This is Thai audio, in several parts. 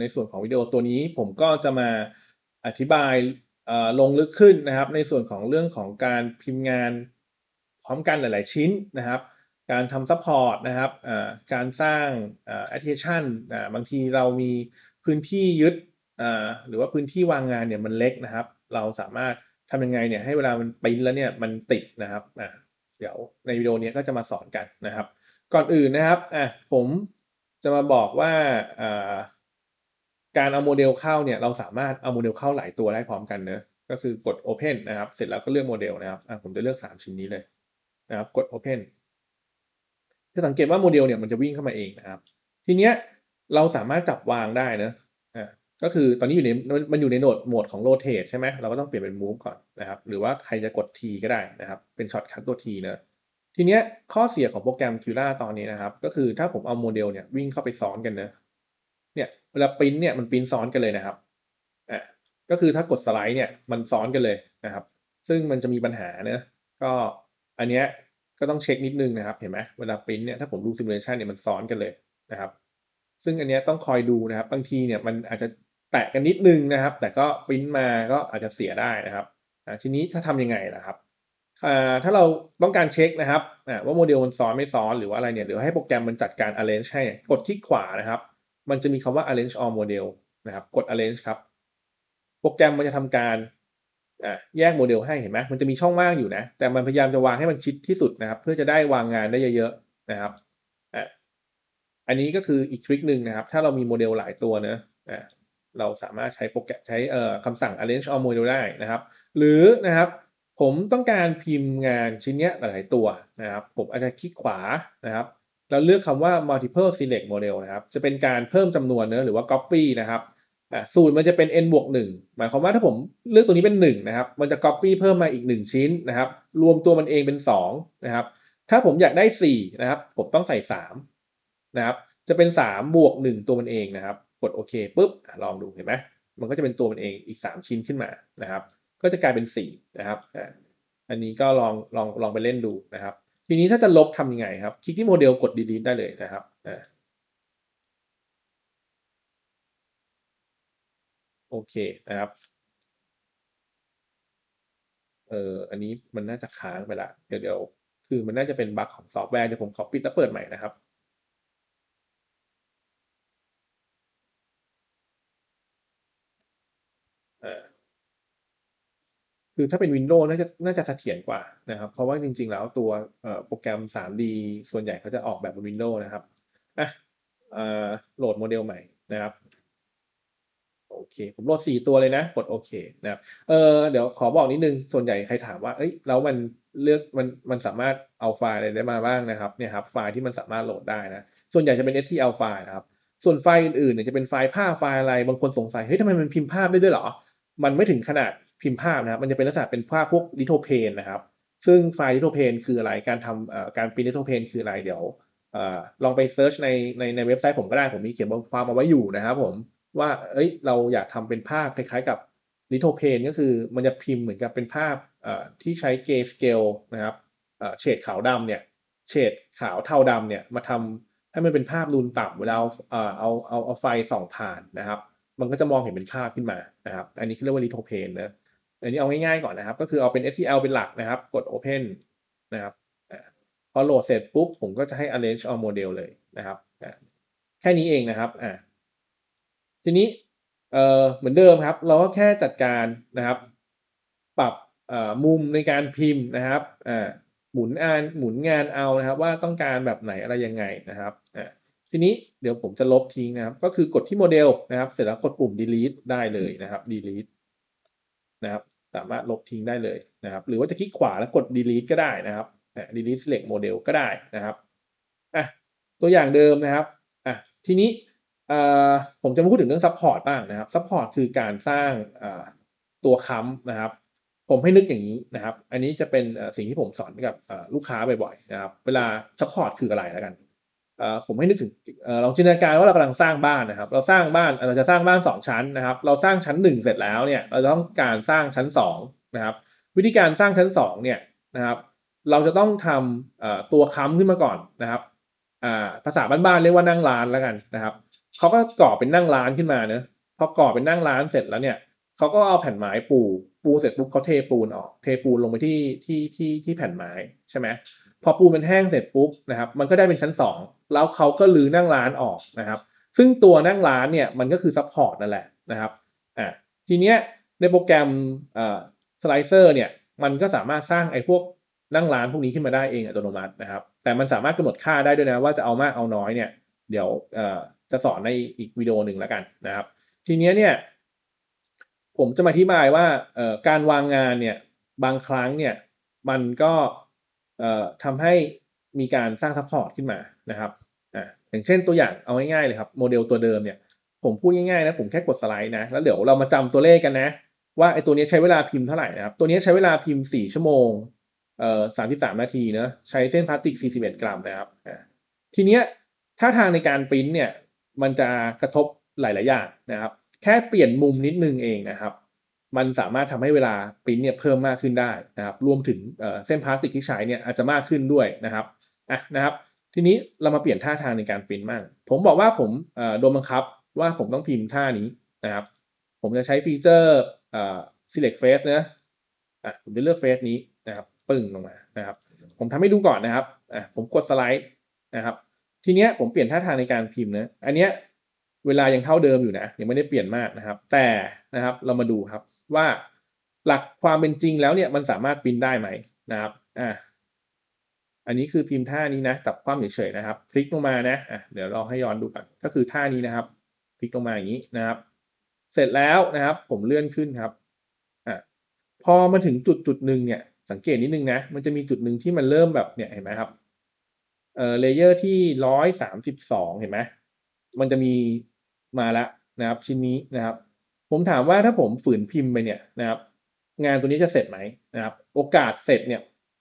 ในส่วนของวิดีโอตัวนี้ผมก็จะมาอธิบายลงลึกขึ้นนะครับ ในส่วนของเรื่องของการพิมพ์งานพร้อมกันหลาย ๆ ชิ้นนะครับ การทำซัพพอร์ตนะครับการสร้างเอ่อ attention อ่าบางทีเรามีพื้นที่ยึดหรือว่าพื้นที่วางงานเนี่ยมันเล็กนะครับ เราสามารถทำยังไงเนี่ยให้เวลามันปริ้นแล้วเนี่ยมันติดนะครับเดี๋ยวในวิดีโอนี้ก็จะมาสอนกันนะครับ ก่อนอื่นนะครับผมจะมาบอกว่า การเอาโมเดลเข้าเนี่ยเราสามารถเอาโมเดลเข้าหลายตัวได้พร้อมกันเนอะก็คือกด Open นะครับ เสร็จแล้วก็เลือกโมเดลนะครับอะผมจะเลือก 3 ชิ้นนี้เลยนะครับกด Open จะสังเกตว่าโมเดลเนี่ยมันจะวิ่งเข้ามาเองนะครับ ทีเนี้ยเราสามารถจับวางได้นะอ่าก็คือตอนนี้อยู่ในมันอยู่ในโหมดโหมดของ rotate ใช่ไหมเราก็ต้องเปลี่ยนเป็น move ก่อนนะครับ หรือว่าใครจะกด T ก็ได้นะครับ เป็นช็อตคัทตัว T เนอะทีเนี้ยข้อเสียของโปรแกรม Cura ตอนนี้นะครับ ก็คือถ้าผมเอาโมเดลเนี่ยวิ่งเข้าไปซ้อนกันเนอะ เวลาปริ้นเนี่ยมันปริ้นซ้อนกันเลยนะครับอ่าก็คือถ้ากดสไลด์เนี่ยมันซ้อนกันเลยนะครับ ซึ่งมันจะมีปัญหาเนอะก็อันเนี้ยก็ต้องเช็คนิดนึงนะครับ เห็นไหมเวลาปริ้นเนี่ยถ้าผมดูซิมูเลชันเนี่ยมันซ้อนกันเลยนะครับ ซึ่งอันเนี้ยต้องคอยดูนะครับ บางทีเนี่ยมันอาจจะแตะกันนิดนึงนะครับ แต่ก็ปริ้นมาก็อาจจะเสียได้นะครับอ่ทีนี้ถ้าทำยังไงล่ะครับอ่าถ้าเราต้องการเช็คนะครับอ่าว่าโมเดลมันซ้อนไม่ซ้อนหรือว่าอะไรเนี่ยเดี๋ยวให้โปรแกรมมันจัดการ arrange ให้กดคลิกขวานะครับ มันจะมีคำว่า arrange all model นะครับ กด arrange ครับ โปรแกรมมันจะทำการแยกโมเดลให้เห็นไหมมันจะมีช่องว่างอยู่นะ แต่มันพยายามจะวางให้มันชิดที่สุดนะครับ เพื่อจะได้วางงานได้เยอะๆนะครับอ่าอันนี้ก็คืออีกทริคหนึ่งนะครับ ถ้าเรามีโมเดลหลายตัวเนอะอ่าเราสามารถใช้โปรแกรมใช้คำสั่ง arrange all model ได้นะครับ หรือนะครับ ผมต้องการพิมพ์งานชิ้นเนี้ยหลายตัวนะครับ ผมอาจจะคลิกขวานะครับ แล้วเลือกคำว่า multiple select model นะครับ จะเป็นการเพิ่มจำนวนเนอะหรือว่า copy นะครับอ่าสูตรมันจะเป็น n บวก1หมายความว่าถ้าผมเลือกตัวนี้เป็น 1 นะครับ มันจะ copy เพิ่มมาอีก 1 ชิ้นนะครับ รวมตัวมันเองเป็น 2 นะครับ ถ้าผมอยากได้ 4 นะครับ ผมต้องใส่ 3 นะครับ จะเป็น 3 บวก 1 ตัวมันเองนะครับ กดโอเคปุ๊บลองดูเห็นไหมมันก็จะเป็นตัวมันเองอีก 3 ชิ้นขึ้นมานะครับ ก็จะกลายเป็น 4 นะครับ อันนี้ก็ลองลองลองไปเล่นดูนะครับ ทีนี้ถ้าจะลบทำยังไงครับ คลิกที่โมเดลกด delete ได้เลยนะครับโอเคนะครับเอออันนี้มันน่าจะค้างไปละเดี๋ยวเดี๋ยวคือมันน่าจะเป็นบั๊กของซอฟต์แวร์เดี๋ยวผมขอปิดแล้วเปิดใหม่นะครับ อ่า คือถ้าเป็น Windows น่าจะน่าจะเสถียรกว่านะครับ เพราะว่าจริง ๆ แล้วตัวโปรแกรม 3D ส่วนใหญ่เขาจะออกแบบบน Windows นะครับอะอ่อโหลดโมเดลใหม่นะครับโอเค ผมโหลด 4 ตัวเลยนะ กดโอเคนะครับเออเดี๋ยวขอบอกนิดนึง ส่วนใหญ่ใครถามว่า เอ้ย แล้วมันเลือกมันมันสามารถเอาไฟล์อะไรได้มาบ้างนะครับ เนี่ยครับ ไฟล์ที่มันสามารถโหลดได้นะ ส่วนใหญ่จะเป็น STL ไฟล์นะครับ ส่วนไฟล์อื่นๆเนี่ยจะเป็นไฟล์ภาพไฟล์อะไร บางคนสงสัย เฮ้ยทำไมมันพิมพ์ภาพได้ด้วยหรอ มันไม่ถึงขนาด พิมพ์ภาพนะครับ มันจะเป็นลักษณะเป็นภาพพวกลิโทเพนนะครับ ซึ่งไฟล์ลิโทเพนคืออะไร การทำการปริ้นลิโทเพนคืออะไร เดี๋ยวอลองไปเซิร์ชในในในเว็บไซต์ผมก็ได้ ผมมีเขียนบทความเอาไว้อยู่นะครับผมว่า เอ้ย เราอยากทำเป็นภาพคล้ายๆกับลิโทเพนก็คือมันจะพิมพ์เหมือนกับเป็นภาพที่ใช้เกสเกลนะครับเฉดขาวดำเนี่ย เฉดขาวเทาดำเนี่ยมาทำให้มันเป็นภาพนูนต่ำเวลาเอาเอาเอาเอาไฟส่องผ่านนะครับ มันก็จะมองเห็นเป็นภาพขึ้นมานะครับ อันนี้เขาเรียกว่าลิโทเพนนะ อันนี้เอาง่ายๆก่อนนะครับ ก็คือเอาเป็น STL เป็นหลักนะครับ กด Open นะครับพอโหลดเสร็จปุ๊บ ผมก็จะให้ arrange all model เลยนะครับแค่นี้เองนะครับอ่าทีนี้เอ่อเหมือนเดิมครับ เราก็แค่จัดการนะครับ ปรับมุมในการพิมพ์นะครับอ่าหมุนอ่านหมุนงานเอานะครับ ว่าต้องการแบบไหนอะไรยังไงนะครับอ่าทีนี้เดี๋ยวผมจะลบทิ้งนะครับ ก็คือกดที่โมเดลนะครับ เสร็จแล้วกดปุ่ม delete ได้เลยนะครับ delete นะครับสามารถลบทิ้งได้เลยนะครับ หรือว่าจะคลิกขวาแล้วกด delete ก็ได้นะครับ delete select model ก็ได้นะครับอะตัวอย่างเดิมนะครับอะทีนี้อ่อผมจะมาพูดถึงเรื่อง support บ้างนะครับ support คือการสร้างอ่าตัวค้ำนะครับ ผมให้นึกอย่างนี้นะครับ อันนี้จะเป็นอ่อสิ่งที่ผมสอนกับอ่อลูกค้าบ่อยๆนะครับ เวลา support คืออะไรแล้วกัน ผมให้นึกถึงเอ่อลองจินตนาการว่าเรากำลังสร้างบ้านนะครับ เราสร้างบ้านเราจะสร้างบ้านสองชั้นนะครับ เราสร้างชั้นหนึ่งเสร็จแล้วเนี่ยเราต้องการสร้างชั้นสองนะครับ วิธีการสร้างชั้นสองเนี่ยนะครับเราจะต้องทำตัวค้ำขึ้นมาก่อนนะครับอ่าภาษาบ้านๆเรียกว่านั่งร้านแล้วกันนะครับเขาก็ก่อเป็นนั่งร้านขึ้นมาเนะพอก่อเป็นนั่งร้านเสร็จแล้วเนี่ยเขาก็เอาแผ่นไม้ปู ปูเสร็จปุ๊บเขาเทปูนออก เทปูนลงไปที่ที่ที่ที่แผ่นไม้ใช่ไหม พอปูนมันแห้งเสร็จปุ๊บนะครับ มันก็ได้เป็นชั้นสองแล้วเขาก็ลื้อนั่งร้านออกนะครับ ซึ่งตัวนั่งร้านเนี่ยมันก็คือซัพพอร์ตนั่นแหละนะครับอ่าทีเนี้ยในโปรแกรมสไลเซอร์เนี่ยมันก็สามารถสร้างไอ้พวกนั่งร้านพวกนี้ขึ้นมาได้เองอัตโนมัตินะครับ แต่มันสามารถกำหนดค่าได้ด้วยนะว่าจะเอามากเอาน้อยเนี่ย เดี๋ยวจะสอนในอีกวิดีโอหนึ่งแล้วกันนะครับ ทีเนี้ยเนี่ย ผมจะมาอธิบายว่าการวางงานเนี่ยบางครั้งเนี่ยมันก็ ทำให้มีการสร้างซัพพอร์ตขึ้นมานะครับอ่าอย่างเช่นตัวอย่างเอาง่ายๆเลยครับโมเดลตัวเดิมเนี่ยผมพูดง่ายๆนะผมแค่กดสไลด์นะแล้วเดี๋ยวเรามาจำตัวเลขกันนะ ว่าไอ้ตัวนี้ใช้เวลาพิมพ์เท่าไหร่นะครับตัวนี้ใช้เวลาพิมพ์ 4 ชั่วโมงเอ่อ33 นาทีเนอะใช้เส้นพลาสติก 41 กรัมนะครับทีเนี้ยถ้าทางในการปริ้นเนี่ยมันจะกระทบหลายๆอย่างนะครับ แค่เปลี่ยนมุมนิดนึงเองนะครับ มันสามารถทำให้เวลาปริ้นเนี่ยเพิ่มมากขึ้นได้นะครับรวมถึงเส้นพลาสติกที่ใช้เนี่ยอาจจะมากขึ้นด้วยนะครับอะนะครับ ทีนี้เรามาเปลี่ยนท่าทางในการปริ้นบ้างผมบอกว่าผมโดนบังคับว่าผมต้องพิมพ์ท่านี้นะครับ ผมจะใช้ฟีเจอร์ select face นะอะผมจะเลือกเฟสนี้นะครับปึ้งลงมานะครับ ผมทำให้ดูก่อนนะครับอะผมกดสไลด์นะครับ ทีเนี้ยผมเปลี่ยนท่าทางในการพิมพ์นะอันเนี้ย เวลายังเท่าเดิมอยู่นะยังไม่ได้เปลี่ยนมากนะครับ แต่นะครับเรามาดูครับว่าหลักความเป็นจริงแล้วเนี่ยมันสามารถปริ้นได้ไหมนะครับอ่าอันนี้คือพิมพ์ท่านี้นะจับความเฉยๆนะครับคลิกลงมานะอะเดี๋ยวลองให้ย้อนดูกันก็คือท่านี้นะครับคลิกลงมาอย่างนี้นะครับ เสร็จแล้วนะครับ ผมเลื่อนขึ้นครับอะพอมาถึงจุดจุดหนึ่งเนี่ย สังเกตนิดนึงนะมันจะมีจุดหนึ่งที่มันเริ่มแบบเนี่ยเห็นไหมครับเอ่อเลเยอร์ที่ร้อยสามสิบสองเห็นไหมมันจะมี มาแล้วนะครับ ชิ้นนี้นะครับ ผมถามว่าถ้าผมฝืนพิมพ์ไปเนี่ยนะครับ งานตัวนี้จะเสร็จไหมนะครับ โอกาสเสร็จเนี่ย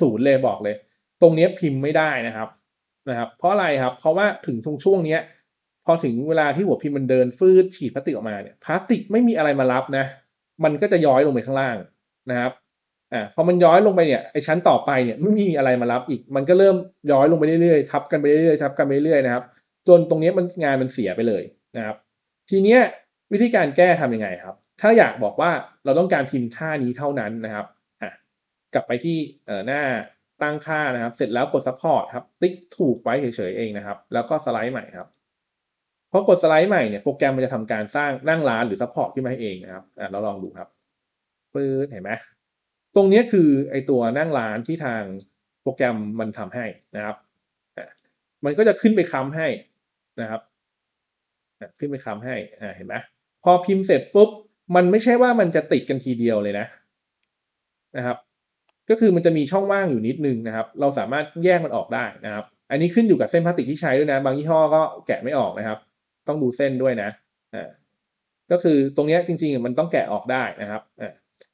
ศูนย์เลยบอกเลย ตรงเนี้ยพิมพ์ไม่ได้นะครับนะครับ เพราะอะไรครับ เพราะว่าถึงตรงช่วงเนี้ยพอถึงเวลาที่หัวพิมพ์มันเดินฟืดฉีดพลาสติกออกมาเนี่ยพลาสติกไม่มีอะไรมารับนะ มันก็จะย้อยลงไปข้างล่างนะครับอ่าพอมันย้อยลงไปเนี่ยไอชั้นต่อไปเนี่ยไม่มีอะไรมารับอีก มันก็เริ่มย้อยลงไปเรื่อยๆทับกันไปเรื่อยๆทับกันไปเรื่อยๆนะครับ จนตรงนี้มันงานมันเสียไปเลยนะครับ ทีเนี้ยวิธีการแก้ทำยังไงครับ ถ้าอยากบอกว่าเราต้องการพิมพ์ท่านี้เท่านั้นนะครับอะกลับไปที่เอ่อหน้าตั้งค่านะครับ เสร็จแล้วกด support ครับ ติ๊กถูกไว้เฉยๆเองนะครับ แล้วก็สไลด์ใหม่ครับพอกดสไลด์ใหม่เนี่ยโปรแกรมมันจะทำการสร้างนั่งร้านหรือ support ขึ้นมาให้เองนะครับอะเราลองดูครับปื๊ดเห็นไหมตรงนี้คือไอตัวนั่งร้านที่ทางโปรแกรมมันทำให้นะครับ มันก็จะขึ้นไปค้ำให้นะครับ ขึ้นไปค้ำให้อ่าเห็นไหมพอพิมพ์เสร็จปุ๊บมันไม่ใช่ว่ามันจะติดกันทีเดียวเลยนะนะครับ ก็คือมันจะมีช่องว่างอยู่นิดนึงนะครับ เราสามารถแยกมันออกได้นะครับ อันนี้ขึ้นอยู่กับเส้นพลาสติกที่ใช้ด้วยนะ บางยี่ห้อก็แกะไม่ออกนะครับ ต้องดูเส้นด้วยนะอ่าก็คือตรงนี้จริงๆมันต้องแกะออกได้นะครับอ่า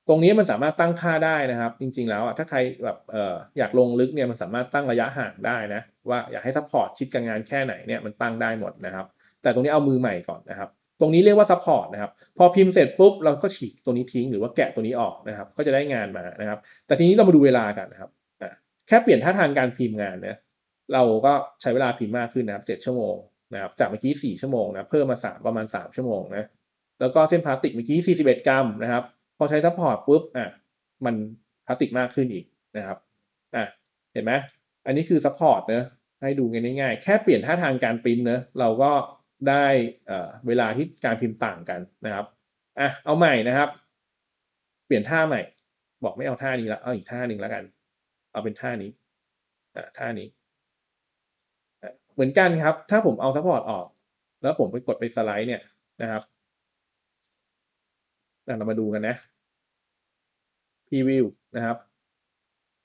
ตรงนี้มันสามารถตั้งค่าได้นะครับ จริง ๆ แล้วอะถ้าใครแบบเอ่ออยากลงลึกเนี่ยมันสามารถตั้งระยะห่างได้นะว่าอยากให้ซัพพอร์ตชิดกับงานแค่ไหนเนี่ยมันตั้งได้หมดนะครับ แต่ตรงนี้เอามือใหม่ก่อนนะครับ ตรงนี้เรียกว่าซัพพอร์ตนะครับ พอพิมพ์เสร็จปุ๊บเราก็ฉีกตัวนี้ทิ้งหรือว่าแกะตัวนี้ออกนะครับ ก็จะได้งานมานะครับ แต่ทีนี้เรามาดูเวลากันนะครับอะแค่เปลี่ยนท่าทางการพิมพ์งานเนี่ยเราก็ใช้เวลาพิมพ์มากขึ้นนะครับเจ็ดชั่วโมงนะครับจากเมื่อกี้สี่ชั่วโมงนะเพิ่มมาสามประมาณสามชั่วโมงนะแล้วก็เส้นพลาสติกเมื่อกี้ 41 กรัมนะครับ พอใช้ซัพพอร์ตปุ๊บ อะ มันพลาสติกมากขึ้นอีกนะครับ อะ เห็นไหม อันนี้คือซัพพอร์ตเนะให้ดูง่ายๆ แค่เปลี่ยนท่าทางการปริ้นเนะเราก็ ได้เวลาที่การพิมพ์ต่างกันนะครับอะเอาใหม่นะครับ เปลี่ยนท่าใหม่ บอกไม่เอาท่านี้ละเอาอีกท่าหนึ่งแล้วกัน เอาเป็นท่านี้อะท่านี้เหมือนกันครับ ถ้าผมเอาซัพพอร์ตออก แล้วผมไปกดไปสไลด์เนี่ยนะครับอะเรามาดูกันนะ preview นะครับ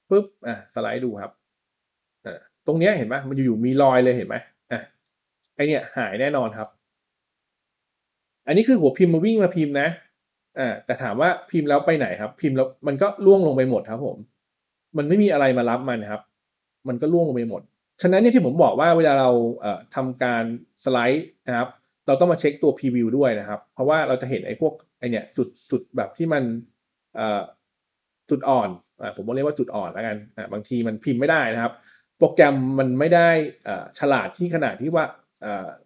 ปุ๊บอะสไลด์ดูครับอะตรงเนี้ยเห็นไหมมันอยู่ๆมีรอยเลยเห็นไหม ไอเนี่ยหายแน่นอนครับ อันนี้คือหัวพิมพ์มาวิ่งมาพิมพ์นะอ่าแต่ถามว่าพิมพ์แล้วไปไหนครับ พิมพ์แล้วมันก็ล่วงลงไปหมดครับผม มันไม่มีอะไรมารับมันครับ มันก็ล่วงลงไปหมด ฉะนั้นเนี่ยที่ผมบอกว่าเวลาเราเอ่อทำการสไลด์นะครับเราต้องมาเช็คตัว preview ด้วยนะครับ เพราะว่าเราจะเห็นไอ้พวกไอเนี่ยจุดจุดแบบที่มันเอ่อจุดอ่อนอ่าผมเรียกว่าจุดอ่อนแล้วกันอ่าบางทีมันพิมพ์ไม่ได้นะครับ โปรแกรมมันไม่ได้อ่าฉลาดที่ขนาดที่ว่า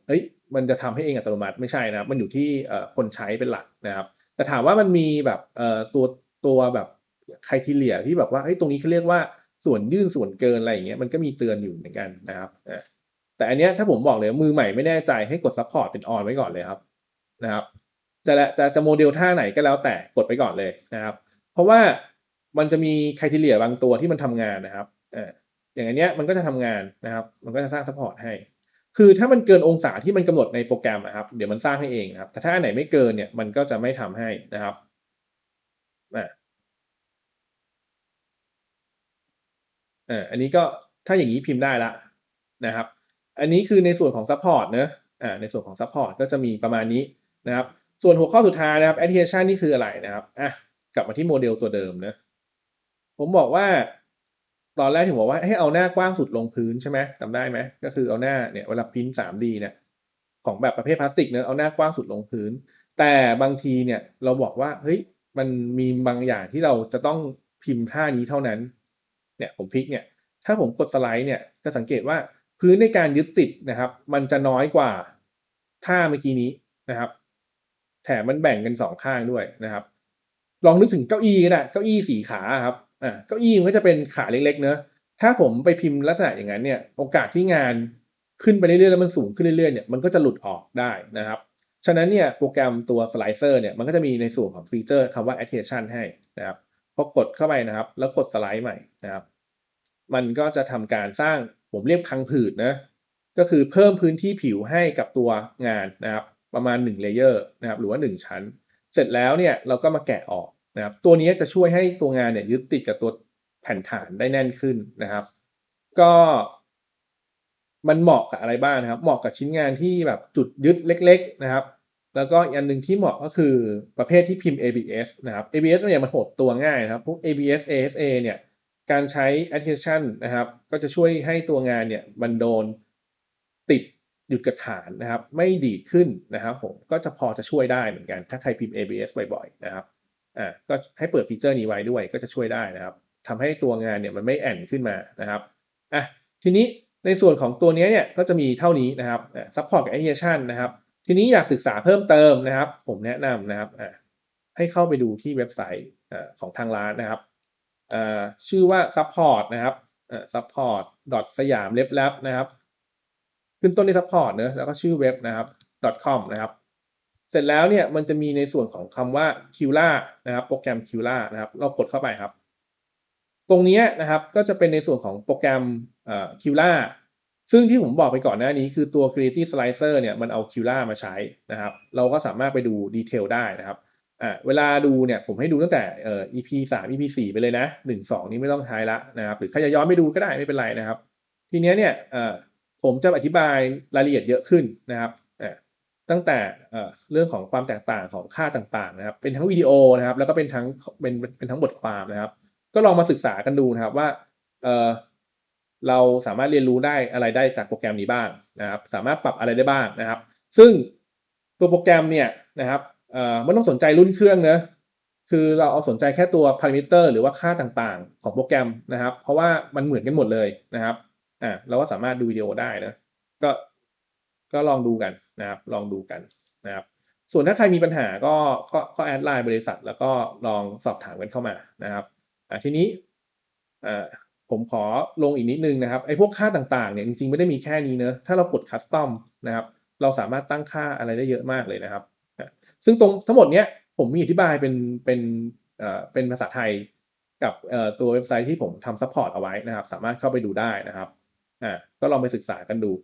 เฮ้ยมันจะทำให้เองอัตโนมัติไม่ใช่นะครับ มันอยู่ที่คนใช้เป็นหลักนะครับ แต่ถามว่ามันมีแบบเอ่อตัวตัวแบบครทีเรียที่แบบว่าเฮ้ยตรงนี้เขาเรียกว่าส่วนยื่นส่วนเกินอะไรอย่างเงี้ยมันก็มีเตือนอยู่เหมือนกันนะครับแต่อันเนี้ยถ้าผมบอกเลยมือใหม่ไม่แน่ใจให้กด support เป็น on ไว้ก่อนเลยครับนะครับจะละจะจะโมเดลท่าไหนก็แล้วแต่กดไปก่อนเลยนะครับ เพราะว่ามันจะมีครทีเรียบางตัวที่มันทำงานนะครับอ่าอย่างอันเนี้ยมันก็จะทำงานนะครับ มันก็จะสร้าง support ให้ คือถ้ามันเกินองศาที่มันกำหนดในโปรแกรมนะครับ เดี๋ยวมันสร้างให้เองนะครับ แต่ถ้าอันไหนไม่เกินเนี่ยมันก็จะไม่ทำให้นะครับอ่าอ่าอันนี้ก็ถ้าอย่างนี้พิมพ์ได้ละนะครับ อันนี้คือในส่วนของ support เนอะอ่าในส่วนของ support ก็จะมีประมาณนี้นะครับ ส่วนหัวข้อสุดท้ายนะครับ attention นี่คืออะไรนะครับอะกลับมาที่โมเดลตัวเดิมนะผมบอกว่า ตอนแรกถึงบอกว่าให้เอาหน้ากว้างสุดลงพื้นใช่ไหมจำได้ไหมก็คือเอาหน้าเนี่ยเวลาพิมพ์ 3D เนี่ยของแบบประเภทพลาสติกเนอะเอาหน้ากว้างสุดลงพื้น แต่บางทีเนี่ยเราบอกว่าเฮ้ยมันมีบางอย่างที่เราจะต้องพิมพ์ท่านี้เท่านั้นเนี่ยผมพลิกเนี่ยถ้าผมกดสไลด์เนี่ยจะสังเกตว่าพื้นในการยึดติดนะครับ มันจะน้อยกว่าท่าเมื่อกี้นี้นะครับ แถมมันแบ่งกันสองข้างด้วยนะครับ ลองนึกถึงเก้าอี้ก็ได้เก้าอี้สี่ขาครับ อ่าเก้าอี้มันก็จะเป็นขาเล็กๆเนอะถ้าผมไปพิมพ์ลักษณะอย่างนั้นเนี่ยโอกาสที่งานขึ้นไปเรื่อยๆแล้วมันสูงขึ้นเรื่อยๆเนี่ยมันก็จะหลุดออกได้นะครับ ฉะนั้นเนี่ยโปรแกรมตัวสไลเซอร์เนี่ยมันก็จะมีในส่วนของฟีเจอร์คำว่า attention ให้นะครับพอกดเข้าไปนะครับ แล้วกดสไลด์ใหม่นะครับ มันก็จะทำการสร้างผมเรียกพังผืดนะก็คือเพิ่มพื้นที่ผิวให้กับตัวงานนะครับ ประมาณ1เลเยอร์นะครับหรือว่า 1 ชั้น เสร็จแล้วเนี่ยเราก็มาแกะออก นะครับตัวนี้จะช่วยให้ตัวงานเนี่ยยึดติดกับตัวแผ่นฐานได้แน่นขึ้นนะครับ ก็มันเหมาะกับอะไรบ้างนะครับ เหมาะกับชิ้นงานที่แบบจุดยึดเล็ก ๆนะครับ แล้วก็อันหนึ่งที่เหมาะก็คือประเภทที่พิมพ์ ABS นะครับ ABS เนี่ยมันโหดตัวง่ายนะครับพวก ABS ASA เนี่ยการใช้ attention นะครับ ก็จะช่วยให้ตัวงานเนี่ยมันโดนติดหยุดกระฐานนะครับ ไม่ดีขึ้นนะครับผมก็จะพอจะช่วยได้เหมือนกัน ถ้าใครพิมพ์ ABS บ่อยๆนะครับ อ่าก็ให้เปิดฟีเจอร์นี้ไว้ด้วยก็จะช่วยได้นะครับทำให้ตัวงานเนี่ยมันไม่แอนขึ้นมานะครับอะทีนี้ในส่วนของตัวนี้เนี่ยก็จะมีเท่านี้นะครับ support กับ attention นนะครับ ทีนี้อยากศึกษาเพิ่มเติมนะครับ ผมแนะนำนะครับอ่าให้เข้าไปดูที่เว็บไซต์ของทางร้านนะครับชื่อว่า support นะครับ support สยามเล็บแลบนะครับ ขึ้นต้นที่ support เนอะแล้วก็ชื่อเว็บนะครับ .com นะครับ เสร็จแล้วเนี่ยมันจะมีในส่วนของคำว่า Qla นะครับ โปรแกรม Qla นะครับ เรากดเข้าไปครับ ตรงนี้นะครับก็จะเป็นในส่วนของโปรแกรม Qla ซึ่งที่ผมบอกไปก่อนหน้านี้คือตัว Creative Slicer เนี่ยมันเอา Qla มาใช้นะครับ เราก็สามารถไปดูดีเทลได้นะครับอ่าเวลาดูเนี่ยผมให้ดูตั้งแต่เอ่อ EP สาม EP สี่ไปเลยนะหนึ่งสองนี้ไม่ต้องใช้ละนะครับ หรือใครจะย้อนไปดูก็ได้ไม่เป็นไรนะครับ ทีเนี้ยเนี่ยเอ่อผมจะอธิบายรายละเอียดเยอะขึ้นนะครับ ตั้งแต่เรื่องของความแตกต่างของค่าต่างๆนะครับ เป็นทั้งวิดีโอนะครับ แล้วก็เป็นทั้งเป็นเป็นทั้งบทความนะครับ ก็ลองมาศึกษากันดูนะครับว่าเออเราสามารถเรียนรู้ได้อะไรได้จากโปรแกรมนี้บ้างนะครับ สามารถปรับอะไรได้บ้างนะครับ ซึ่งตัวโปรแกรมเนี่ยนะครับเออไม่ต้องสนใจรุ่นเครื่องนะคือเราเอาสนใจแค่ตัวพารามิเตอร์หรือว่าค่าต่างๆ ของโปรแกรมนะครับ เพราะว่ามันเหมือนกันหมดเลยนะครับอ่าเราก็สามารถดูวิดีโอได้นะก็ ก็ลองดูกันนะครับ ลองดูกันนะครับ ส่วนถ้าใครมีปัญหาก็ก็ก็แอดไลน์บริษัท แล้วก็ลองสอบถามกันเข้ามานะครับอ่าทีนี้อ่าผมขอลงอีกนิดนึงนะครับไอ้พวกค่าต่างๆเนี่ยจริงๆไม่ได้มีแค่นี้เนอะถ้าเรากดคัสตอมนะครับ เราสามารถตั้งค่าอะไรได้เยอะมากเลยนะครับ ซึ่งตรงทั้งหมดเนี้ยผมมีอธิบายเป็นเป็นเอ่อเป็นภาษาไทยกับเอ่อตัวเว็บไซต์ที่ผมทำซัพพอร์ตเอาไว้นะครับ สามารถเข้าไปดูได้นะครับอ่าก็ลองไปศึกษากันดู